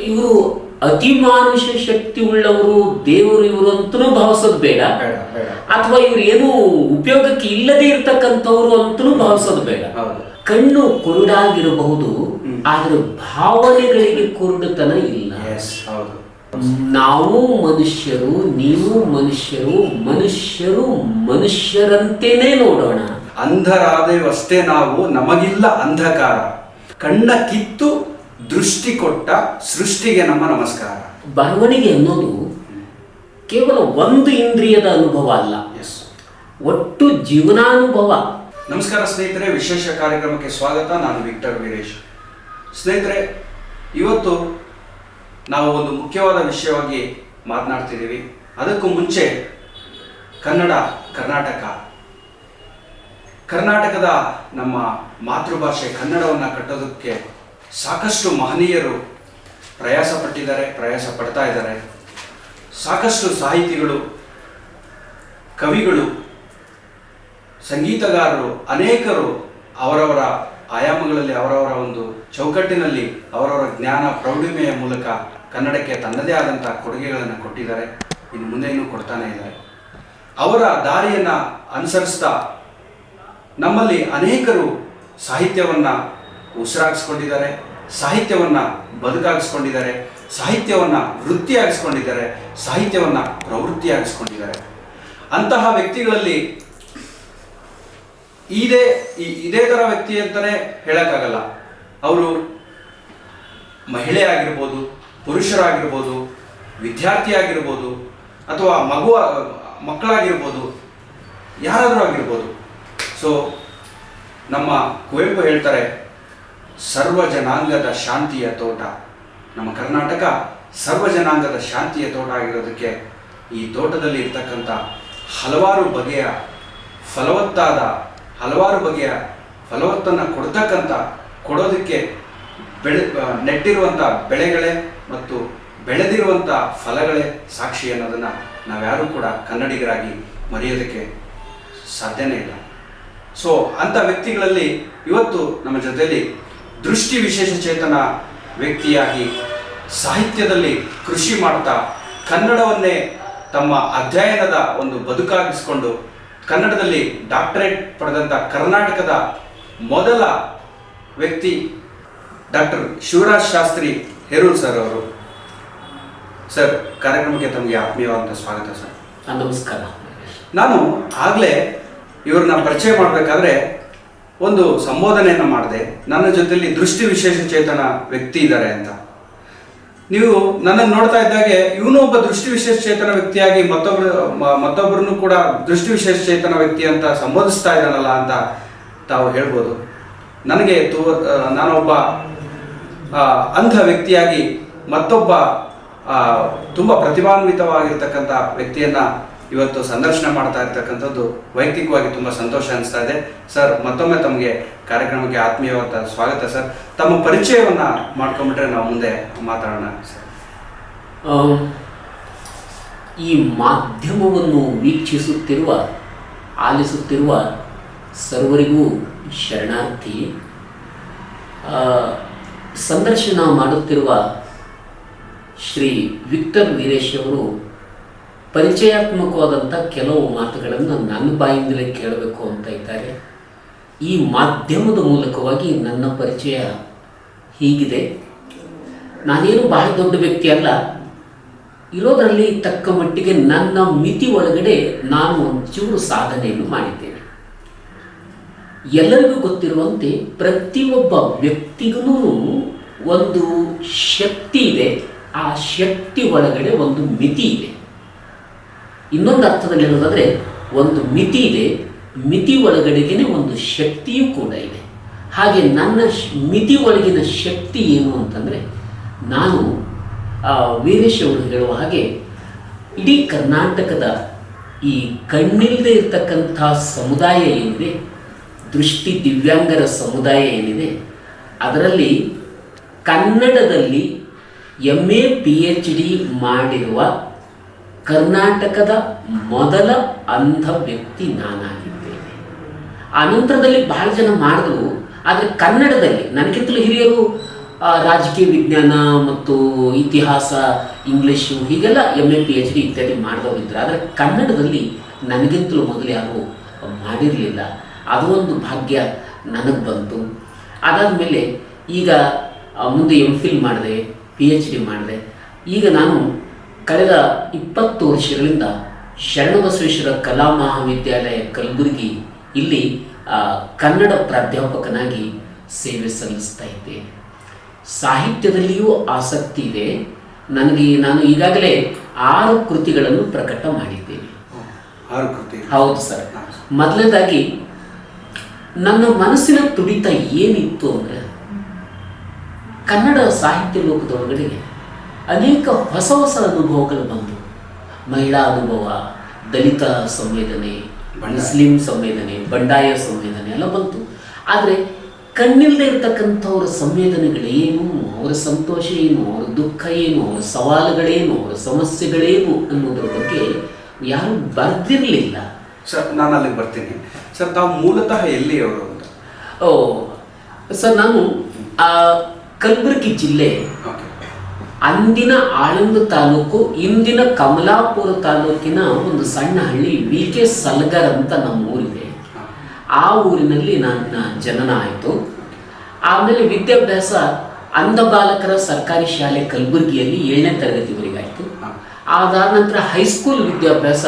ಇವರು ಅತಿಮಾನುಷ ಶಕ್ತಿ ಉಳ್ಳವರು ದೇವರು ಇವರು ಅಂತೂ ಭಾವಿಸೋದು ಬೇಡ. ಅಥವಾ ಇವರು ಏನು ಉಪಯೋಗಕ್ಕೆ ಇಲ್ಲದೆ ಇರ್ತಕ್ಕಂಥವ್ರು ಅಂತೂ ಭಾವಿಸೋದು ಬೇಡ. ಕಣ್ಣು ಕುರುಡಾಗಿರಬಹುದು ಆದ್ರೆ ಭಾವನೆಗಳಿಗೆ ಕುರುಡುತನ ಇಲ್ಲ. ನಾವು ಮನುಷ್ಯರು ನೀವು ಮನುಷ್ಯರು ಮನುಷ್ಯರು ಮನುಷ್ಯರಂತೇನೆ ನೋಡೋಣ. ಅಂಧರಾದೇವಷ್ಟೇ ನಾವು ನಮಗಿಲ್ಲ ಅಂಧಕಾರ. ಕಣ್ಣ ಕಿತ್ತು ದೃಷ್ಟಿ ಕೊಟ್ಟ ಸೃಷ್ಟಿಗೆ ನಮ್ಮ ನಮಸ್ಕಾರ. ಬರವಣಿಗೆ ಅನ್ನೋದು ಕೇವಲ ಒಂದು ಇಂದ್ರಿಯದ ಅನುಭವ ಅಲ್ಲ. ಎಸ್ ಒಟ್ಟು ಜೀವನಾನುಭವ. ನಮಸ್ಕಾರ ಸ್ನೇಹಿತರೆ ವಿಶೇಷ ಕಾರ್ಯಕ್ರಮಕ್ಕೆ ಸ್ವಾಗತ. ನಾನು ವಿಕ್ಟರ್ ವೀರೇಶ್. ಸ್ನೇಹಿತರೆ ಇವತ್ತು ನಾವು ಒಂದು ಮುಖ್ಯವಾದ ವಿಷಯವಾಗಿ ಮಾತನಾಡ್ತಿದ್ದೀವಿ. ಅದಕ್ಕೂ ಮುಂಚೆ ಕನ್ನಡ ಕರ್ನಾಟಕ. ಕರ್ನಾಟಕದ ನಮ್ಮ ಮಾತೃಭಾಷೆ ಕನ್ನಡವನ್ನು ಕಟ್ಟೋದಕ್ಕೆ ಸಾಕಷ್ಟು ಮಹನೀಯರು ಪ್ರಯಾಸ ಪಟ್ಟಿದ್ದಾರೆ ಪ್ರಯಾಸ ಪಡ್ತಾ ಇದ್ದಾರೆ. ಸಾಕಷ್ಟು ಸಾಹಿತಿಗಳು, ಕವಿಗಳು, ಸಂಗೀತಗಾರರು, ಅನೇಕರು ಅವರವರ ಆಯಾಮಗಳಲ್ಲಿ, ಅವರವರ ಒಂದು ಚೌಕಟ್ಟಿನಲ್ಲಿ, ಅವರವರ ಜ್ಞಾನ ಪ್ರೌಢಿಮೆಯ ಮೂಲಕ ಕನ್ನಡಕ್ಕೆ ತನ್ನದೇ ಆದಂಥ ಕೊಡುಗೆಗಳನ್ನು ಕೊಟ್ಟಿದ್ದಾರೆ. ಇನ್ನು ಮುಂದೆಯೂ ಕೊಡ್ತಾನೆ ಇದ್ದಾರೆ. ಅವರ ದಾರಿಯನ್ನು ಅನುಸರಿಸ್ತಾ ನಮ್ಮಲ್ಲಿ ಅನೇಕರು ಸಾಹಿತ್ಯವನ್ನು ಉಸಿರಾಗಿಸ್ಕೊಂಡಿದ್ದಾರೆ, ಸಾಹಿತ್ಯವನ್ನು ಬದುಕಾಗಿಸ್ಕೊಂಡಿದ್ದಾರೆ, ಸಾಹಿತ್ಯವನ್ನು ವೃತ್ತಿಯಾಗಿಸ್ಕೊಂಡಿದ್ದಾರೆ, ಸಾಹಿತ್ಯವನ್ನು ಪ್ರವೃತ್ತಿಯಾಗಿಸ್ಕೊಂಡಿದ್ದಾರೆ. ಅಂತಹ ವ್ಯಕ್ತಿಗಳಲ್ಲಿ ಇದೇ ಇದೇ ಥರ ವ್ಯಕ್ತಿ ಅಂತಲೇ ಹೇಳೋಕ್ಕಾಗಲ್ಲ. ಅವರು ಮಹಿಳೆ ಆಗಿರ್ಬೋದು ಪುರುಷರಾಗಿರ್ಬೋದು ವಿದ್ಯಾರ್ಥಿ ಆಗಿರ್ಬೋದು ಅಥವಾ ಮಗು, ಮಕ್ಕಳಾಗಿರ್ಬೋದು, ಯಾರಾದರೂ ಆಗಿರ್ಬೋದು. ಸೊ ನಮ್ಮ ಕುವೆಂಪು ಹೇಳ್ತಾರೆ ಸರ್ವ ಜನಾಂಗದ ಶಾಂತಿಯ ತೋಟ. ನಮ್ಮ ಕರ್ನಾಟಕ ಸರ್ವ ಜನಾಂಗದ ಶಾಂತಿಯ ತೋಟ ಆಗಿರೋದಕ್ಕೆ ಈ ತೋಟದಲ್ಲಿ ಇರ್ತಕ್ಕಂಥ ಹಲವಾರು ಬಗೆಯ ಫಲವತ್ತಾದ, ಹಲವಾರು ಬಗೆಯ ಫಲವತ್ತನ್ನು ಕೊಡ್ತಕ್ಕಂಥ, ಕೊಡೋದಕ್ಕೆ ಬೆಳೆ ನೆಟ್ಟಿರುವಂಥ ಬೆಳೆಗಳೇ ಮತ್ತು ಬೆಳೆದಿರುವಂಥ ಫಲಗಳೇ ಸಾಕ್ಷಿ ಅನ್ನೋದನ್ನು ನಾವ್ಯಾರೂ ಕೂಡ ಕನ್ನಡಿಗರಾಗಿ ಮರೆಯೋದಕ್ಕೆ ಸಾಧ್ಯನೇ ಇಲ್ಲ. ಸೊ ಅಂಥ ವ್ಯಕ್ತಿಗಳಲ್ಲಿ ಇವತ್ತು ನಮ್ಮ ಜೊತೆಯಲ್ಲಿ ದೃಷ್ಟಿ ವಿಶೇಷ ಚೇತನ ವ್ಯಕ್ತಿಯಾಗಿ ಸಾಹಿತ್ಯದಲ್ಲಿ ಕೃಷಿ ಮಾಡ್ತಾ ಕನ್ನಡವನ್ನೇ ತಮ್ಮ ಅಧ್ಯಯನದ ಒಂದು ಬದುಕಾಗಿಸಿಕೊಂಡು ಕನ್ನಡದಲ್ಲಿ ಡಾಕ್ಟರೇಟ್ ಪಡೆದಂಥ ಕರ್ನಾಟಕದ ಮೊದಲ ವ್ಯಕ್ತಿ ಡಾಕ್ಟರ್ ಶಿವರಾಜ್ ಶಾಸ್ತ್ರಿ ಹೆರೂರ್ ಸರ್ ಅವರು. ಸರ್ ಕಾರ್ಯಕ್ರಮಕ್ಕೆ ತಮಗೆ ಆತ್ಮೀಯವಾದಂಥ ಸ್ವಾಗತ ಸರ್. ನಮಸ್ಕಾರ. ನಾನು ಆಗಲೇ ಇವ್ರನ್ನ ಪರಿಚಯ ಮಾಡಬೇಕಾದ್ರೆ ಒಂದು ಸಂಬೋಧನೆಯನ್ನು ಮಾಡಿದೆ. ನನ್ನ ಜೊತೆಯಲ್ಲಿ ದೃಷ್ಟಿ ವಿಶೇಷ ಚೇತನ ವ್ಯಕ್ತಿ ಇದ್ದಾರೆ ಅಂತ. ನೀವು ನನ್ನನ್ನು ನೋಡ್ತಾ ಇದ್ದಾಗೆ ಇವನು ಒಬ್ಬ ದೃಷ್ಟಿ ವಿಶೇಷ ಚೇತನ ವ್ಯಕ್ತಿಯಾಗಿ ಮತ್ತೊಬ್ಬರು ಮತ್ತೊಬ್ಬರನ್ನು ಕೂಡ ದೃಷ್ಟಿ ವಿಶೇಷ ಚೇತನ ವ್ಯಕ್ತಿ ಅಂತ ಸಂಬೋಧಿಸ್ತಾ ಇದ್ದಾನಲ್ಲ ಅಂತ ತಾವು ಹೇಳ್ಬೋದು. ನನಗೆ ತೋ ನಾನೊಬ್ಬ ಅಂಧ ವ್ಯಕ್ತಿಯಾಗಿ ಮತ್ತೊಬ್ಬ ತುಂಬ ಪ್ರತಿಭಾನ್ವಿತವಾಗಿರ್ತಕ್ಕಂಥ ವ್ಯಕ್ತಿಯನ್ನ ಇವತ್ತು ಸಂದರ್ಶನ ಮಾಡ್ತಾ ಇರ್ತಕ್ಕಂಥದ್ದು ವೈಯಕ್ತಿಕವಾಗಿ ತುಂಬ ಸಂತೋಷ ಅನಿಸ್ತಾ ಇದೆ. ಸರ್, ಮತ್ತೊಮ್ಮೆ ತಮಗೆ ಕಾರ್ಯಕ್ರಮಕ್ಕೆ ಆತ್ಮೀಯವಾದ ಸ್ವಾಗತ, ಸರ್. ತಮ್ಮ ಪರಿಚಯವನ್ನ ಮಾಡ್ಕೊಂಡ್ಬಿಟ್ರೆ ನಾವು ಮುಂದೆ ಮಾತಾಡೋಣ, ಸರ್. ಈ ಮಾಧ್ಯಮವನ್ನು ವೀಕ್ಷಿಸುತ್ತಿರುವ, ಆಲಿಸುತ್ತಿರುವ ಸರ್ವರಿಗೂ ಶರಣಾರ್ಥಿ. ಸಂದರ್ಶನ ಮಾಡುತ್ತಿರುವ ಶ್ರೀ ವಿಕ್ಟರ್ ವೀರೇಶ್ ಅವರು ಪರಿಚಯಾತ್ಮಕವಾದಂಥ ಕೆಲವು ಮಾತುಗಳನ್ನು ನನ್ನ ಬಾಯಿಂದಲೇ ಕೇಳಬೇಕು ಅಂತ ಇದ್ದಾರೆ. ಈ ಮಾಧ್ಯಮದ ಮೂಲಕವಾಗಿ ನನ್ನ ಪರಿಚಯ ಹೀಗಿದೆ. ನಾನೇನು ಬಹಳ ದೊಡ್ಡ ವ್ಯಕ್ತಿ ಅಲ್ಲ. ಇರೋದರಲ್ಲಿ ತಕ್ಕ ಮಟ್ಟಿಗೆ ನನ್ನ ಮಿತಿ ಒಳಗಡೆ ನಾನು ಒಂಚೂರು ಸಾಧನೆಯನ್ನು ಮಾಡಿದ್ದೇನೆ. ಎಲ್ಲರಿಗೂ ಗೊತ್ತಿರುವಂತೆ ಪ್ರತಿಯೊಬ್ಬ ವ್ಯಕ್ತಿಗೂ ಒಂದು ಶಕ್ತಿ ಇದೆ. ಆ ಶಕ್ತಿ ಒಳಗಡೆ ಒಂದು ಮಿತಿ ಇದೆ. ಇನ್ನೊಂದು ಅರ್ಥದಲ್ಲಿ ಹೇಳೋದಾದರೆ, ಒಂದು ಮಿತಿ ಇದೆ, ಮಿತಿ ಒಳಗಡೆಗೇ ಒಂದು ಶಕ್ತಿಯೂ ಕೂಡ ಇದೆ. ಹಾಗೆ ನನ್ನ ಮಿತಿ ಒಳಗಿನ ಶಕ್ತಿ ಏನು ಅಂತಂದರೆ, ನಾನು ವೀರೇಶ್ ಅವರು ಹೇಳುವ ಹಾಗೆ, ಇಡೀ ಕರ್ನಾಟಕದ ಈ ಕಣ್ಣಿಲ್ಲದೆ ಇರತಕ್ಕಂಥ ಸಮುದಾಯ ಏನಿದೆ, ದೃಷ್ಟಿ ದಿವ್ಯಾಂಗರ ಸಮುದಾಯ ಏನಿದೆ, ಅದರಲ್ಲಿ ಕನ್ನಡದಲ್ಲಿ M A P H D ಮಾಡಿರುವ ಕರ್ನಾಟಕದ ಮೊದಲ ಅಂಧ ವ್ಯಕ್ತಿ ನಾನಾಗಿದ್ದೇನೆ. ಆ ನಂತರದಲ್ಲಿ ಬಹಳ ಜನ ಮಾಡಿದ್ರು, ಆದರೆ ಕನ್ನಡದಲ್ಲಿ, ನನಗಿಂತಲೂ ಹಿರಿಯರು ರಾಜಕೀಯ ವಿಜ್ಞಾನ ಮತ್ತು ಇತಿಹಾಸ, ಇಂಗ್ಲೀಷು, ಹೀಗೆಲ್ಲ M A P H D ಇತ್ಯಾದಿ ಮಾಡಿದವರಿದ್ದರು ಆದರೆ ಕನ್ನಡದಲ್ಲಿ ನನಗಿಂತಲೂ ಮೊದಲು ಯಾರು ಮಾಡಿರಲಿಲ್ಲ. ಅದು ಒಂದು ಭಾಗ್ಯ ನನಗೆ ಬಂತು. ಅದಾದ ಮೇಲೆ ಈಗ ಮುಂದೆ ಎಂ ಫಿಲ್ ಮಾಡಿದೆ ಪಿ ಎಚ್ ಡಿ ಮಾಡಿದೆ. ಈಗ ನಾನು ಕಳೆದ ಇಪ್ಪತ್ತು ವರ್ಷಗಳಿಂದ ಶರಣಬಸವೇಶ್ವರ ಕಲಾ ಮಹಾವಿದ್ಯಾಲಯ ಕಲಬುರಗಿ ಇಲ್ಲಿ ಕನ್ನಡ ಪ್ರಾಧ್ಯಾಪಕನಾಗಿ ಸೇವೆ ಸಲ್ಲಿಸ್ತಾ ಇದ್ದೇನೆ. ಸಾಹಿತ್ಯದಲ್ಲಿಯೂ ಆಸಕ್ತಿ ಇದೆ. ನನಗೆ ನಾನು ಈಗಾಗಲೇ ಆರು ಕೃತಿಗಳನ್ನು ಪ್ರಕಟ ಮಾಡಿದ್ದೇನೆ. ಆರು ಕೃತಿ. ಹೌದು ಸರ್. ಮೊದಲನೇದಾಗಿ ನನ್ನ ಮನಸ್ಸಿನ ತುಡಿತ ಏನಿತ್ತು ಅಂದರೆ ಕನ್ನಡ ಸಾಹಿತ್ಯ ಲೋಕದೊಳಗಡೆ ಅನೇಕ ಹೊಸ ಹೊಸ ಅನುಭವಗಳು ಬಂದವು ಮಹಿಳಾ ಅನುಭವ ದಲಿತ ಸಂವೇದನೆ. ಮುಸ್ಲಿಂ ಸಂವೇದನೆ ಬಂಡಾಯ ಸಂವೇದನೆ ಎಲ್ಲ ಬಂತು. ಆದರೆ ಕಣ್ಣಿಲ್ಲದೆ ಇರತಕ್ಕಂಥವ್ರ ಸಂವೇದನೆಗಳೇನು ಅವರ ಸಂತೋಷ ಏನು ಅವರ ದುಃಖ ಏನು ಅವರ ಸವಾಲುಗಳೇನು ಅವರ ಸಮಸ್ಯೆಗಳೇನು ಅನ್ನೋದ್ರ ಬಗ್ಗೆ ಯಾರು ಬರ್ದಿರಲಿಲ್ಲ. ಸರ್ ನಾನು ಅಲ್ಲಿಗೆ ಬರ್ತೀನಿ. ಸರ್ ತಾವು ಮೂಲತಃ ಎಲ್ಲಿಯವರು ಓ ಸರ್ ನಾನು ಆ ಕಲಬುರಗಿ ಜಿಲ್ಲೆ ಓಕೆ. ಅಂದಿನ ಆಳಂದ ತಾಲೂಕು ಇಂದಿನ ಕಮಲಾಪುರ ತಾಲೂಕಿನ ಒಂದು ಸಣ್ಣ ಹಳ್ಳಿ ವಿ. ಕೆ. ಸಲ್ಗರ್ ಅಂತ ನಮ್ಮ ಊರಿದೆ. ಆ ಊರಿನಲ್ಲಿ ನನ್ನ ಜನನ ಆಯಿತು ಆಮೇಲೆ ವಿದ್ಯಾಭ್ಯಾಸ ಅಂಧ ಬಾಲಕರ ಸರ್ಕಾರಿ ಶಾಲೆ ಕಲಬುರಗಿಯಲ್ಲಿ ಏಳನೇ ತರಗತಿವರೆಗಾಯಿತು. ಅದಾದ ನಂತರ ಹೈಸ್ಕೂಲ್ ವಿದ್ಯಾಭ್ಯಾಸ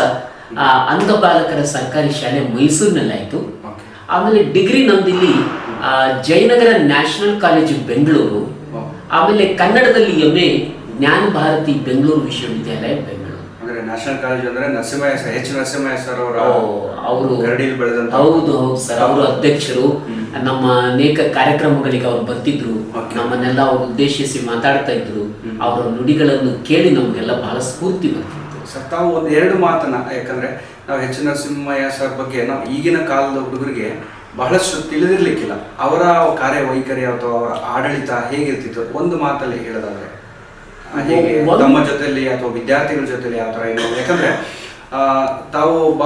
ಅಂಧ ಬಾಲಕರ ಸರ್ಕಾರಿ ಶಾಲೆ ಮೈಸೂರಿನಲ್ಲಾಯಿತು. ಆಮೇಲೆ ಡಿಗ್ರಿ ನಮ್ದಿಲ್ಲಿ ಆ, ಜಯನಗರ ನ್ಯಾಷನಲ್ ಕಾಲೇಜು ಬೆಂಗಳೂರು. ಆಮೇಲೆ ಕನ್ನಡದಲ್ಲಿ ಎಂ ಎ ಜ್ಞಾನ ಭಾರತಿ ಬೆಂಗಳೂರು ವಿಶ್ವವಿದ್ಯಾಲಯ ಬೆಂಗಳೂರು. ಅಂದ್ರೆ ನ್ಯಾಷನಲ್ ಕಾಲೇಜ್ ಅಂದ್ರೆ Narasimhaiah sir H Narasimhaiah sir ಅವರ ಅವರು ಬೆಳೆದಂತ ಹೌದು ಹೌದು ಸರ್ ಅವರು ಅಧ್ಯಕ್ಷರು. ನಮ್ಮ ಅನೇಕ ಕಾರ್ಯಕ್ರಮಗಳಿಗೆ ಅವರು ಬರ್ತಿದ್ರು. ನಮ್ಮನ್ನೆಲ್ಲ ಅವರು ಉದ್ದೇಶಿಸಿ ಮಾತಾಡ್ತಾ ಇದ್ರು. ಅವರ ನುಡಿಗಳನ್ನು ಕೇಳಿ ನಮಗೆಲ್ಲ ಬಹಳ ಸ್ಫೂರ್ತಿ ಬರ್ತಿತ್ತು ಸರ್ ತಾವು ಒಂದು ಎರಡು ಮಾತನ್ನ ಯಾಕಂದ್ರೆ ನಾವು ಎಚ್ ನರಸಿಂಹಯ್ಯ ಸರ್ ಬಗ್ಗೆ ನಾವು ಈಗಿನ ಕಾಲದ ಹುಡುಗರಿಗೆ ಬಹಳಷ್ಟು ತಿಳಿದಿರ್ಲಿಕ್ಕಿಲ್ಲ. ಅವರ ಕಾರ್ಯವೈಖರಿ ಅಥವಾ ಅವರ ಆಡಳಿತ ಹೇಗಿರ್ತಿತ್ತು? ಒಂದು ಮಾತಲ್ಲಿ ಹೇಳೋದಾದ್ರೆ ಹೇಗೆ ನಮ್ಮ ತಮ್ಮ ಜೊತೆಲಿ ಅಥವಾ ವಿದ್ಯಾರ್ಥಿಗಳ ಜೊತೆಯಲ್ಲಿ ಯಾವ ಥರ ಇರೋದು ಯಾಕಂದ್ರೆ ತಾವು ಒಬ್ಬ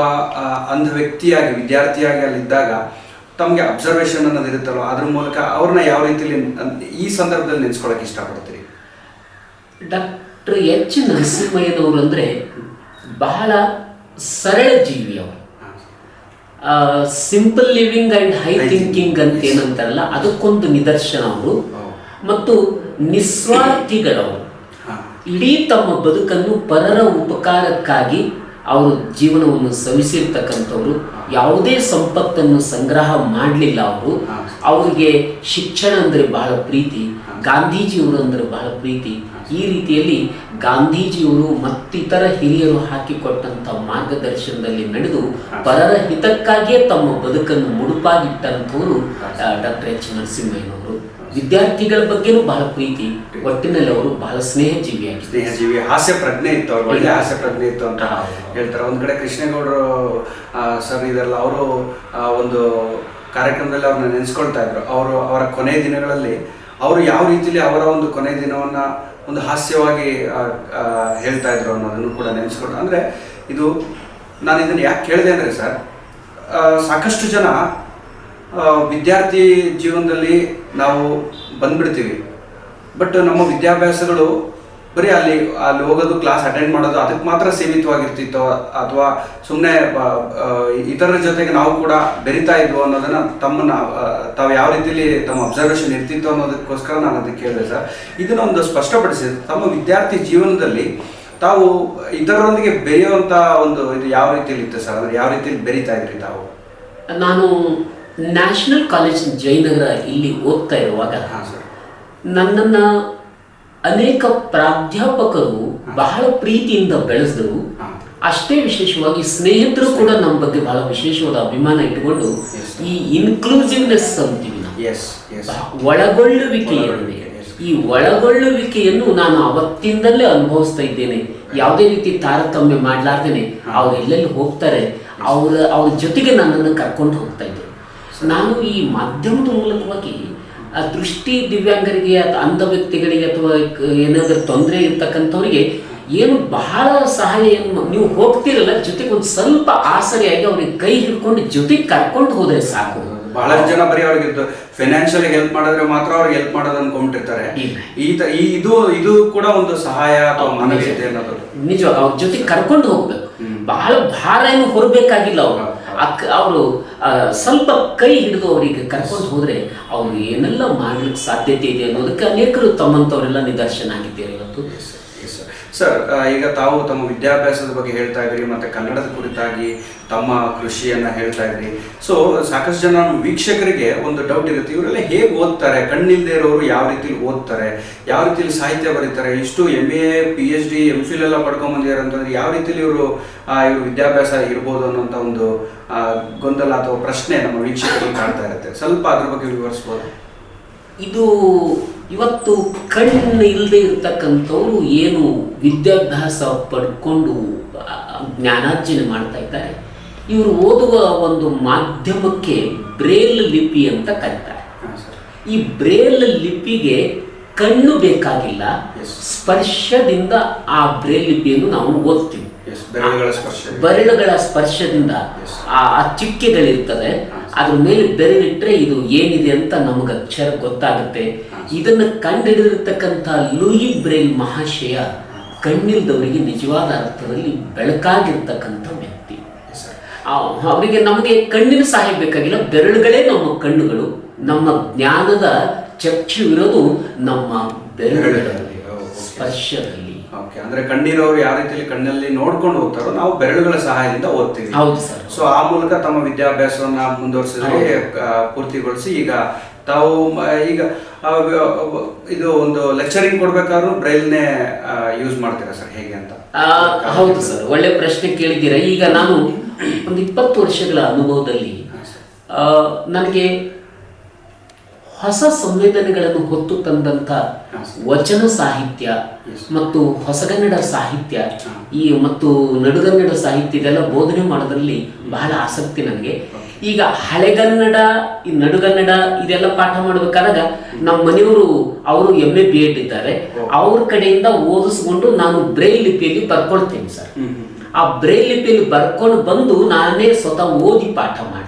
ಅಂಧ ವ್ಯಕ್ತಿಯಾಗಿ ವಿದ್ಯಾರ್ಥಿಯಾಗಿ ಅಲ್ಲಿದ್ದಾಗ ತಮಗೆ ಅಬ್ಸರ್ವೇಷನ್ ಅನ್ನೋದು ಇರುತ್ತಲ್ಲ ಅದ್ರ ಮೂಲಕ ಅವ್ರನ್ನ ಯಾವ ರೀತಿಯಲ್ಲಿ ಈ ಸಂದರ್ಭದಲ್ಲಿ ನೆನೆಸ್ಕೊಳಕ್ಕೆ ಇಷ್ಟಪಡ್ತೀರಿ? ಡಾಕ್ಟರ್ ಎಚ್ ನರಸಿಂಹಯ್ಯನವರು ಅಂದರೆ ಬಹಳ ಸರಳ ಜೀವಿ ಅವರು. Simple living and high thinking ಅಂತ ಏನಂತಾರಲ್ಲ ಅದಕ್ಕೊಂದು ನಿದರ್ಶನ ಅವರು. ಮತ್ತು ನಿಸ್ವಾರ್ಥಿಗಳವರು. ಇಡೀ ತಮ್ಮ ಬದುಕನ್ನು ಪರರ ಉಪಕಾರಕ್ಕಾಗಿ ಅವರು ಜೀವನವನ್ನು ಸವಿಸಿರ್ತಕ್ಕಂಥವ್ರು. ಯಾವುದೇ ಸಂಪತ್ತನ್ನು ಸಂಗ್ರಹ ಮಾಡಲಿಲ್ಲ ಅವರು. ಅವರಿಗೆ ಶಿಕ್ಷಣ ಅಂದರೆ ಬಹಳ ಪ್ರೀತಿ. ಗಾಂಧೀಜಿಯವರು ಅಂದರೆ ಬಹಳ ಪ್ರೀತಿ. ಈ ರೀತಿಯಲ್ಲಿ ಗಾಂಧೀಜಿಯವರು ಮತ್ತಿತರ ಹಿರಿಯರು ಹಾಕಿಕೊಟ್ಟಂಥ ಮಾರ್ಗದರ್ಶನದಲ್ಲಿ ನಡೆದು ಪರರ ಹಿತಕ್ಕಾಗಿಯೇ ತಮ್ಮ ಬದುಕನ್ನು ಮುಡುಪಾಗಿಟ್ಟಂಥವರು ಡಾಕ್ಟರ್ ಎಚ್ ನರಸಿಂಹಯ್ಯನವರು. ವಿದ್ಯಾರ್ಥಿಗಳ ಬಗ್ಗೆನೂ ಬಹಳ ಪ್ರೀತಿ. ಒಟ್ಟಿನಲ್ಲಿ ಅವರು ಬಹಳ ಸ್ನೇಹಜೀವಿಯಾಗಿದ್ದಾರೆ. ಸ್ನೇಹಜೀವಿ ಹಾಸ್ಯ ಪ್ರಜ್ಞೆ ಇತ್ತು ಅವ್ರು ಒಳ್ಳೆ ಹಾಸ್ಯ ಪ್ರಜ್ಞೆ ಇತ್ತು ಅಂತ. ಹೇಳ್ತಾರೆ. ಒಂದ್ ಕಡೆ ಕೃಷ್ಣೇಗೌಡರು ಸರ್ ಇದೆಲ್ಲ ಅವರು ಒಂದು ಕಾರ್ಯಕ್ರಮದಲ್ಲಿ ಅವ್ರನ್ನ ನೆನೆಸ್ಕೊಳ್ತಾ ಇದ್ರು. ಅವರು ಅವರ ಕೊನೆ ದಿನಗಳಲ್ಲಿ ಅವರು ಯಾವ ರೀತಿಯಲ್ಲಿ ಅವರ ಒಂದು ಕೊನೆ ದಿನವನ್ನ ಒಂದು ಹಾಸ್ಯವಾಗಿ ಹೇಳ್ತಾ ಇದ್ರು ಅನ್ನೋದನ್ನು ಕೂಡ ನೆನೆಸ್ಕೊಂಡು. ಅಂದರೆ ಇದು ನಾನು ಇದನ್ನು ಯಾಕೆ ಕೇಳಿದೆ ಅಂದರೆ ಸರ್ ಸಾಕಷ್ಟು ಜನ ವಿದ್ಯಾರ್ಥಿ ಜೀವನದಲ್ಲಿ ನಾವು ಬಂದ್ಬಿಡ್ತೀವಿ. ಬಟ್ ನಮ್ಮ ವಿದ್ಯಾಭ್ಯಾಸಗಳು ಬರೀ ಅಲ್ಲಿ ಅಲ್ಲಿ ಹೋಗೋದು ಕ್ಲಾಸ್ ಅಟೆಂಡ್ ಮಾಡೋದು ಅದಕ್ಕೆ ಮಾತ್ರ ಸೀಮಿತವಾಗಿರ್ತಿತ್ತು. ಅಥವಾ ಸುಮ್ಮನೆ ಇತರರ ಜೊತೆಗೆ ನಾವು ಕೂಡ ಬೆರಿತಾ ಇದ್ವು ಅನ್ನೋದನ್ನ ತಮ್ಮನ್ನ ತಾವು ಯಾವ ರೀತಿಯಲ್ಲಿ ತಮ್ಮ ಅಬ್ಸರ್ವೇಷನ್ ಇರ್ತಿತ್ತು ಅನ್ನೋದಕ್ಕೋಸ್ಕರ ನಾನು ಅದಕ್ಕೆ ಕೇಳಿದೆ ಸರ್. ಇದನ್ನ ಒಂದು ಸ್ಪಷ್ಟಪಡಿಸಿ ತಮ್ಮ ವಿದ್ಯಾರ್ಥಿ ಜೀವನದಲ್ಲಿ ತಾವು ಇತರರೊಂದಿಗೆ ಬೆರೆಯುವಂತ ಒಂದು ಇದು ಯಾವ ರೀತಿಯಲ್ಲಿ ಇತ್ತು ಸರ್? ಅಂದ್ರೆ ಯಾವ ರೀತಿಯಲ್ಲಿ ಬೆರಿತಾ ಇದ್ರಿ ತಾವು? ನಾನು ನ್ಯಾಷನಲ್ ಕಾಲೇಜ್ ಜಯನಗರ ಇಲ್ಲಿ ಓದ್ತಾ ಇರುವಾಗ ಹಾ ಸರ್. ನನ್ನನ್ನು ಅನೇಕ ಪ್ರಾಧ್ಯಾಪಕರು ಬಹಳ ಪ್ರೀತಿಯಿಂದ ಬೆಳೆಸಿದರು. ಅಷ್ಟೇ ವಿಶೇಷವಾಗಿ ಸ್ನೇಹಿತರು ಕೂಡ ನಮ್ಮ ಬಗ್ಗೆ ಬಹಳ ವಿಶೇಷವಾದ ಅಭಿಮಾನ ಇಟ್ಟುಕೊಂಡು ಈ ಇನ್ಕ್ಲೂಸಿವ್ನೆಸ್ ಅಂತೀವಿ ನಾವು. ಒಳಗೊಳ್ಳುವಿಕೆ ಏನಿದೆ ಈ ಒಳಗೊಳ್ಳುವಿಕೆಯನ್ನು ನಾನು ಅವತ್ತಿಂದಲೇ ಅನುಭವಿಸ್ತಾ ಇದ್ದೇನೆ. ಯಾವುದೇ ರೀತಿ ತಾರತಮ್ಯ ಮಾಡ್ಲಾರ್ದೇನೆ ಅವ್ರು ಎಲ್ಲೆಲ್ಲಿ ಹೋಗ್ತಾರೆ ಅವರ ಅವ್ರ ಜೊತೆಗೆ ನನ್ನನ್ನು ಕರ್ಕೊಂಡು ಹೋಗ್ತಾ ಇದ್ದರು ನಾನು ಈ ಮಾಧ್ಯಮದ ಮೂಲಕವಾಗಿ ಆ ದೃಷ್ಟಿ ದಿವ್ಯಾಂಗರಿಗೆ ಅಥವಾ ಅಂಧ ವ್ಯಕ್ತಿಗಳಿಗೆ ಅಥವಾ ಏನಾದರೂ ತೊಂದರೆ ಇರ್ತಕ್ಕಂಥವ್ರಿಗೆ ಏನು ಬಹಳ ಸಹಾಯ ಏನು ನೀವು ಹೋಗ್ತಿರಲ್ಲ ಜೊತೆಗೆ ಒಂದು ಸ್ವಲ್ಪ ಆಸರೆಯಾಗಿ ಅವ್ರಿಗೆ ಕೈ ಹಿಡ್ಕೊಂಡು ಜೊತೆಗೆ ಕರ್ಕೊಂಡು ಹೋದ್ರೆ ಸಾಕು. ಬಹಳಷ್ಟು ಜನ ಬರೀ ಅವ್ರಿಗೆ ಫೈನಾನ್ಷಿಯಲ್ ಹೆಲ್ಪ್ ಮಾಡಿದ್ರೆ ಮಾತ್ರ ಅವ್ರಿಗೆ ಹೆಲ್ಪ್ ಮಾಡೋದು ಅನ್ಕೊಂಡಿರ್ತಾರೆ. ಇದು ಇದು ಕೂಡ ಒಂದು ಸಹಾಯ ಅಥವಾ ಮಾನವೀಯತೆ ಅನ್ನೋದು ನಿಜವಾಗ ಅವ್ರ ಜೊತೆ ಕರ್ಕೊಂಡು ಹೋಗ್ಬೇಕು. ಬಹಳ ಭಾರ ಏನು ಹೊರಬೇಕಾಗಿಲ್ಲ ಅವರು. ಹೌದು. ಅವರು ಸ್ವಲ್ಪ ಕೈ ಹಿಡಿದು ಅವರಿಗೆ ಕರ್ಕೊಂಡು ಹೋದ್ರೆ ಅವ್ರು ಏನೆಲ್ಲ ಮಾಡ್ಲಿಕ್ಕೆ ಸಾಧ್ಯತೆ ಇದೆ ಅನ್ನೋದಕ್ಕೆ ಅನೇಕರು ತಮ್ಮಂಥವರೆಲ್ಲ ನಿದರ್ಶನ ಆಗಿದ್ದೀರಿ ಇವತ್ತು ಸರ್ ಈಗ ತಾವು ತಮ್ಮ ವಿದ್ಯಾಭ್ಯಾಸದ ಬಗ್ಗೆ ಹೇಳ್ತಾ ಇದ್ರಿ ಮತ್ತೆ ಕನ್ನಡದ ಕುರಿತಾಗಿ ತಮ್ಮ ಕೃಷಿಯನ್ನ ಹೇಳ್ತಾ ಇದ್ರಿ ಸೊ ಸಾಕಷ್ಟು ಜನ ವೀಕ್ಷಕರಿಗೆ ಒಂದು ಡೌಟ್ ಇರುತ್ತೆ, ಇವರೆಲ್ಲ ಹೇಗೆ ಓದ್ತಾರೆ? ಕಣ್ಣಿಲ್ಲದೆ ಇರೋರು ಯಾವ ರೀತಿಲಿ ಓದ್ತಾರೆ? ಯಾವ ರೀತಿಲಿ ಸಾಹಿತ್ಯ ಬರೀತಾರೆ? ಇಷ್ಟು M A P H D M phil ಎಲ್ಲ ಪಡ್ಕೊಂಡ್ ಬಂದಿದ್ದಾರೆ ಅಂತಂದ್ರೆ ಯಾವ ರೀತಿಲಿ ಇವರು ಇವರು ವಿದ್ಯಾಭ್ಯಾಸ ಇರ್ಬೋದು ಅನ್ನೋಂಥ ಒಂದು ಗೊಂದಲ ಅಥವಾ ಪ್ರಶ್ನೆ ನಮ್ಮ ವೀಕ್ಷಕರಿಗೆ ಕಾಣ್ತಾ ಇರುತ್ತೆ. ಸ್ವಲ್ಪ ಅದ್ರ ಬಗ್ಗೆ ವಿವರಿಸ್ಬೋದು? ಇದು ಇವತ್ತು ಕಣ್ಣು ಇಲ್ಲದೆ ಇರತಕ್ಕಂಥವ್ರು ಏನು ವಿದ್ಯಾಭ್ಯಾಸ ಪಡ್ಕೊಂಡು ಜ್ಞಾನಾರ್ಜನೆ ಮಾಡ್ತಾ ಇದ್ದಾರೆ. ಇವರು ಓದುವ ಒಂದು ಮಾಧ್ಯಮಕ್ಕೆ ಬ್ರೇಲ್ ಲಿಪಿ ಅಂತ ಕರೀತಾರೆ. ಈ ಬ್ರೇಲ್ ಲಿಪಿಗೆ ಕಣ್ಣು ಬೇಕಾಗಿಲ್ಲ ಸ್ಪರ್ಶದಿಂದ ಆ ಬ್ರೇಲ್ ಲಿಪಿಯನ್ನು ನಾವು ಓದ್ತೀವಿ. ಬೆರಳುಗಳ ಸ್ಪರ್ಶ. ಬೆರಳುಗಳ ಸ್ಪರ್ಶದಿಂದ ಆ ಚಿಕ್ಕೆಗಳಿರ್ತದೆ. ಅದ್ರ ಮೇಲೆ ಬೆರಳಿಟ್ರೆ ಇದು ಏನಿದೆ ಅಂತ ನಮಗೆ ಅಕ್ಷರ ಗೊತ್ತಾಗುತ್ತೆ. ಇದನ್ನು ಕಂಡುಹಿಡಿದಿರ್ತಕ್ಕಂಥ ಲೂಯಿ ಬ್ರೇಲ್ ಮಹಾಶಯ ಕಣ್ಣಿಲ್ದವರಿಗೆ ನಿಜವಾದ ಅರ್ಥದಲ್ಲಿ ಬೆಳಕಾಗಿರ್ತಕ್ಕಂಥ ವ್ಯಕ್ತಿ. ಆ- ಅವರಿಗೆ ನಮಗೆ ಕಣ್ಣಿನ ಸಹಾಯ ಬೇಕಾಗಿಲ್ಲ ಬೆರಳುಗಳೇ ನಮ್ಮ ಕಣ್ಣುಗಳು ನಮ್ಮ ಜ್ಞಾನದ ಚಕ್ಷು ಇರೋದು ನಮ್ಮ ಬೆರಳುಗಳಲ್ಲಿ, ಸ್ಪರ್ಶದಲ್ಲಿ. ಓಕೆ ಅಂದ್ರೆ ಕಣ್ಣಿರೋರು ಯಾವ ರೀತಿಯಲ್ಲಿ ಕಣ್ಣಲ್ಲಿ ನೋಡ್ಕೊಂಡು ಹೋಗ್ತಾರೋ ನಾವು ಬೆರಳುಗಳ ಸಹಾಯದಿಂದ ಓದ್ತೀವಿ. ಹೌದು ಸರ್. ಸೊ ಆ ಮೂಲಕ ತಮ್ಮ ವಿದ್ಯಾಭ್ಯಾಸವನ್ನ ಮುಂದುವರಿಸಿದ್ರೆ ಪೂರ್ತಿಗೊಳಿಸಿ ಈಗ ತಾವು ಈಗ ಇದು ಒಂದು ಲೆಕ್ಚರಿಂಗ್ ಕೊಡ್ಬೇಕಾದ್ರೂ ಬ್ರೈಲ್ನೇ ಯೂಸ್ ಮಾಡ್ತೀರಾ ಸರ್? ಹೇಗೆ ಅಂತ? ಹೌದು ಸರ್. ಒಳ್ಳೆ ಪ್ರಶ್ನೆ ಕೇಳಿದ್ದೀರಾ. ಈಗ ನಾನು ಒಂದು ಇಪ್ಪತ್ತು ವರ್ಷಗಳ ಅನುಭವದಲ್ಲಿ ನನಗೆ ಹೊಸ ಸಂವೇದನೆಗಳನ್ನು ಹೊತ್ತು ತಂದಂಥ ವಚನ ಸಾಹಿತ್ಯ. ಮತ್ತು ಹೊಸಗನ್ನಡ ಸಾಹಿತ್ಯ. ಈ ಮತ್ತು ನಡುಗನ್ನಡ ಸಾಹಿತ್ಯ ಇದೆಲ್ಲ ಬೋಧನೆ ಮಾಡೋದ್ರಲ್ಲಿ ಬಹಳ ಆಸಕ್ತಿ ನನಗೆ. ಈಗ ಹಳೆಗನ್ನಡ ಈ ನಡುಗನ್ನಡ ಇದೆಲ್ಲ ಪಾಠ ಮಾಡಬೇಕಾದಾಗ ನಮ್ಮ ಮನೆಯವರು ಅವರು ಎಂ ಎ ಬಿ ಎಡ್ ಇದ್ದಾರೆ. ಅವ್ರ ಕಡೆಯಿಂದ ಓದಿಸ್ಕೊಂಡು ನಾನು ಬ್ರೈಲ್ ಲಿಪಿಯಲ್ಲಿ ಬರ್ಕೊಳ್ತೇನೆ ಸರ್. ಆ ಬ್ರೈಲ್ ಲಿಪಿಯಲ್ಲಿ ಬರ್ಕೊಂಡು ಬಂದು ನಾನೇ ಸ್ವತಃ ಓದಿ ಪಾಠ ಮಾಡ್ತೀನಿ ಓ,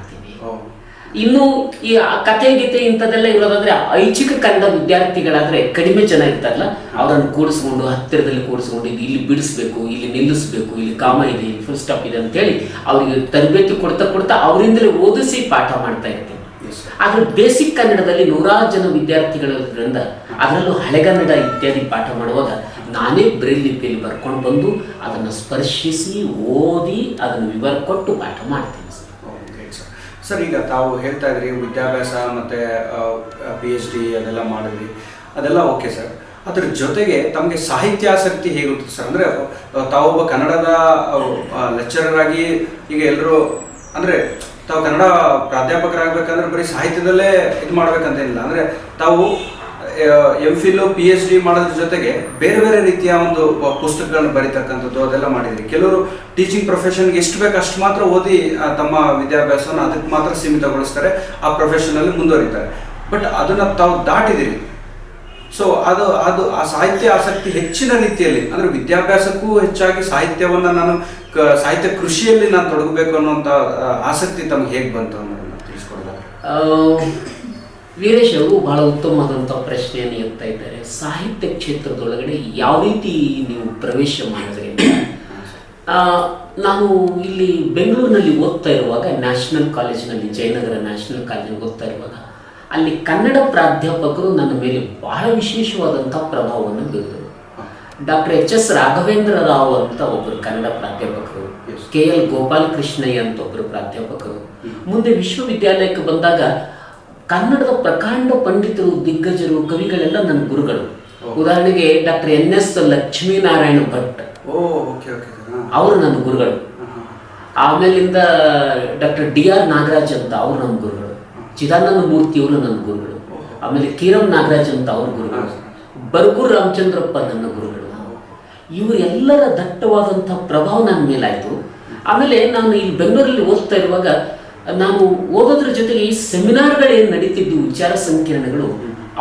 ಇನ್ನು ಈ ಕಥೆ ಗೀತೆ ಇಂಥದ್ದೆಲ್ಲ ಇರೋದಾದ್ರೆ ಐಚ್ಛಿಕ ಕನ್ನಡ ವಿದ್ಯಾರ್ಥಿಗಳಾದ್ರೆ ಕಡಿಮೆ ಜನ ಇರ್ತಾರಲ್ಲ ಅವರನ್ನು ಕೂಡಿಸ್ಕೊಂಡು ಹತ್ತಿರದಲ್ಲಿ ಕೂಡಿಸ್ಕೊಂಡು ಇಲ್ಲಿ ಬಿಡಿಸ್ಬೇಕು ಇಲ್ಲಿ ನಿಲ್ಲಿಸ್ಬೇಕು ಇಲ್ಲಿ ಕಾಮ ಇದೆ ಇಲ್ಲಿ ಫುಲ್ ಸ್ಟಾಪ್ ಇದೆ ಅಂತೇಳಿ ಅವರಿಗೆ ತರಬೇತಿ ಕೊಡ್ತಾ ಕೊಡ್ತಾ ಅವರಿಂದಲೇ ಓದಿಸಿ ಪಾಠ ಮಾಡ್ತಾ ಇರ್ತೀನಿ yes, ಆದ್ರೆ ಬೇಸಿಕ್ ಕನ್ನಡದಲ್ಲಿ ನೂರಾರು ಜನ ವಿದ್ಯಾರ್ಥಿಗಳಿರೋದ್ರಿಂದ ಅದರಲ್ಲೂ ಹಳೆಗನ್ನಡ ಇತ್ಯಾದಿ ಪಾಠ ಮಾಡುವಾಗ ನಾನೇ ಬ್ರೈಲ್ ಲಿಪಿಯಲ್ಲಿ ಬರ್ಕೊಂಡು ಬಂದು ಅದನ್ನು ಸ್ಪರ್ಶಿಸಿ ಓದಿ ಅದನ್ನು ವಿವರ ಕೊಟ್ಟು ಪಾಠ ಮಾಡ್ತೀನಿ sir oh, great, sir. Sir, ಈಗ ತಾವು ಹೇಳ್ತಾ ಇದ್ರಿ, ವಿದ್ಯಾಭ್ಯಾಸ ಮತ್ತೆ ಪಿ ಎಚ್ ಡಿ ಅದೆಲ್ಲ ಮಾಡಿದ್ರಿ. ಅದೆಲ್ಲ ಓಕೆ ಸರ್. ಅದ್ರ ಜೊತೆಗೆ ತಮಗೆ ಸಾಹಿತ್ಯಾಸಕ್ತಿ ಹೇಗಿರುತ್ತೆ ಸರ್? ಅಂದ್ರೆ ತಾವೊಬ್ಬ ಕನ್ನಡದ ಲೆಕ್ಚರರ್ ಆಗಿ ಈಗ ಎಲ್ಲರೂ ಅಂದ್ರೆ, ತಾವು ಕನ್ನಡ ಪ್ರಾಧ್ಯಾಪಕರಾಗಬೇಕಂದ್ರೆ ಬರೀ ಸಾಹಿತ್ಯದಲ್ಲೇ ಇದು ಮಾಡ್ಬೇಕಂತೇನಿಲ್ಲ ಅಂದ್ರೆ, ತಾವು M phil P H D ಮಾಡೋದ್ರ ಜೊತೆಗೆ ಬೇರೆ ಬೇರೆ ರೀತಿಯ ಒಂದು ಪುಸ್ತಕಗಳನ್ನು ಬರೀತಕ್ಕಂಥದ್ದು ಅದೆಲ್ಲ ಮಾಡಿದ್ರಿ. ಕೆಲವರು ಟೀಚಿಂಗ್ ಪ್ರೊಫೆಷನ್ಗೆ ಎಷ್ಟು ಬೇಕು ಅಷ್ಟು ಮಾತ್ರ ಓದಿ ತಮ್ಮ ವಿದ್ಯಾಭ್ಯಾಸವನ್ನು ಅದಕ್ಕೆ ಮಾತ್ರ ಸೀಮಿತಗೊಳಿಸ್ತಾರೆ, ಆ ಪ್ರೊಫೆಷನಲ್ಲಿ ಮುಂದುವರಿತಾರೆ. ಬಟ್ ಅದನ್ನ ತಾವು ದಾಟಿದಿರಿ. ಸೊ ಅದು ಅದು ಆ ಸಾಹಿತ್ಯ ಆಸಕ್ತಿ ಹೆಚ್ಚಿನ ರೀತಿಯಲ್ಲಿ, ಅಂದ್ರೆ ವಿದ್ಯಾಭ್ಯಾಸಕ್ಕೂ ಹೆಚ್ಚಾಗಿ ಸಾಹಿತ್ಯವನ್ನ ನಾನು ಸಾಹಿತ್ಯ ಕೃಷಿಯಲ್ಲಿ ನಾನು ತೊಡಗಬೇಕು ಅನ್ನೋಂತ ಆಸಕ್ತಿ ತಮ್ಗೆ ಹೇಗೆ ಬಂತು ಅನ್ನೋದನ್ನ ತಿಳಿಸ್ಕೊಡ್ತಾರೆ ವೀರೇಶ್ ಅವರು ಬಹಳ ಉತ್ತಮವಾದಂಥ ಪ್ರಶ್ನೆಯನ್ನು ಎತ್ತಾ ಇದ್ದಾರೆ. ಸಾಹಿತ್ಯ ಕ್ಷೇತ್ರದೊಳಗಡೆ ಯಾವ ರೀತಿ ನೀವು ಪ್ರವೇಶ ಮಾಡಿದ್ರಿ ನಾನು ಇಲ್ಲಿ ಬೆಂಗಳೂರಿನಲ್ಲಿ ಓದ್ತಾ ಇರುವಾಗ ನ್ಯಾಷನಲ್ ಕಾಲೇಜಿನಲ್ಲಿ ಜಯನಗರ ನ್ಯಾಷನಲ್ ಕಾಲೇಜಿನಲ್ಲಿ ಓದ್ತಾ ಇರುವಾಗ ಅಲ್ಲಿ ಕನ್ನಡ ಪ್ರಾಧ್ಯಾಪಕರು ನನ್ನ ಮೇಲೆ ಬಹಳ ವಿಶೇಷವಾದಂಥ ಪ್ರಭಾವವನ್ನು ಬೀರಿದರು. Doctor H S Raghavendra Rao ಅಂತ ಒಬ್ಬರು ಕನ್ನಡ ಪ್ರಾಧ್ಯಾಪಕರು. ಕೆ ಎಲ್ ಗೋಪಾಲಕೃಷ್ಣಯ್ಯ ಅಂತ ಒಬ್ಬರು ಪ್ರಾಧ್ಯಾಪಕರು. ಮುಂದೆ ವಿಶ್ವವಿದ್ಯಾಲಯಕ್ಕೆ ಬಂದಾಗ ಕನ್ನಡದ ಪ್ರಕಾಂಡ ಪಂಡಿತರು ದಿಗ್ಗಜರು ಕವಿಗಳೆಲ್ಲ ನನ್ನ ಗುರುಗಳು. ಉದಾಹರಣೆಗೆ doctor N S Lakshminarayana Bhat. ಅವರು ನನ್ನ ಗುರುಗಳು. ಆಮೇಲಿಂದ ಡಾಕ್ಟರ್ ಡಿ ಆರ್ ನಾಗರಾಜ್ ಅಂತ ಅವರು ನನ್ನ ಗುರುಗಳು. ಚಿದಾನಂದ ಮೂರ್ತಿ ಅವರು ನನ್ನ ಗುರುಗಳು. ಆಮೇಲೆ ಕಿರಣ್ ನಾಗರಾಜ್ ಅಂತ ಅವ್ರ ಗುರುಗಳು. ಬರ್ಗೂರ್ ರಾಮಚಂದ್ರಪ್ಪ ನನ್ನ ಗುರುಗಳು. ಇವರೆಲ್ಲರ ದಟ್ಟವಾದಂಥ ಪ್ರಭಾವ ನನ್ನ ಮೇಲಾಯಿತು. ಆಮೇಲೆ ನಾನು ಇಲ್ಲಿ ಬೆಂಗಳೂರಲ್ಲಿ ಓದ್ತಾ ಇರುವಾಗ ನಾನು ಓದೋದ್ರ ಜೊತೆಗೆ ಈ ಸೆಮಿನಾರ್ಗಳೇನು ನಡೀತಿದ್ದು ವಿಚಾರ ಸಂಕಿರಣಗಳು.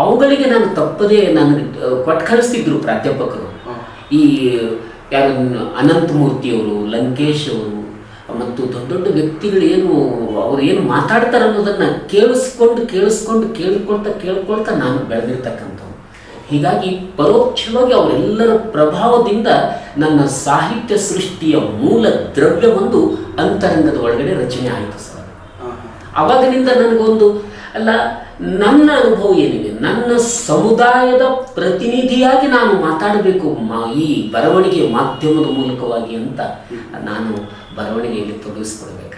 ಅವುಗಳಿಗೆ ನಾನು ತಪ್ಪದೇ ನಾನು ಕೊಟ್ಟು ಕಳಿಸ್ತಿದ್ರು ಪ್ರಾಧ್ಯಾಪಕರು. ಈ ಯಾರು ಅನಂತಮೂರ್ತಿಯವರು ಲಂಕೇಶ್ ಅವರು ಮತ್ತು ದೊಡ್ಡ ದೊಡ್ಡ ವ್ಯಕ್ತಿಗಳು ಏನು ಅವ್ರು ಏನು ಮಾತಾಡ್ತಾರೆ ಅನ್ನೋದನ್ನು ಕೇಳಿಸ್ಕೊಂಡು ಕೇಳಿಸ್ಕೊಂಡು ಕೇಳ್ಕೊಳ್ತಾ ಕೇಳ್ಕೊಳ್ತಾ ನಾನು ಬೆಳೆದಿರ್ತಕ್ಕಂಥವು ಹೀಗಾಗಿ ಪರೋಕ್ಷವಾಗಿ ಅವರೆಲ್ಲರ ಪ್ರಭಾವದಿಂದ ನನ್ನ ಸಾಹಿತ್ಯ ಸೃಷ್ಟಿಯ ಮೂಲ ದ್ರವ್ಯವೊಂದು ಅಂತರಂಗದ ಒಳಗಡೆ ರಚನೆ ಆಯಿತು ಸರ್. ಅವಾಗಿನಿಂದ ನನಗೊಂದು, ಅಲ್ಲ, ನನ್ನ ಅನುಭವ ಏನಿದೆ? ನನ್ನ ಸಮುದಾಯದ ಪ್ರತಿನಿಧಿಯಾಗಿ ನಾನು ಮಾತಾಡಬೇಕು. ಮಾ, ಈ ಬರವಣಿಗೆ ಮಾಧ್ಯಮದ ಮೂಲಕವಾಗಿ ಅಂತ ನಾನು ಬರವಣಿಗೆಯಲ್ಲಿ ತೊಡಗಿಸ್ಕೊಳ್ಬೇಕಾಯ್ತು ಸರ್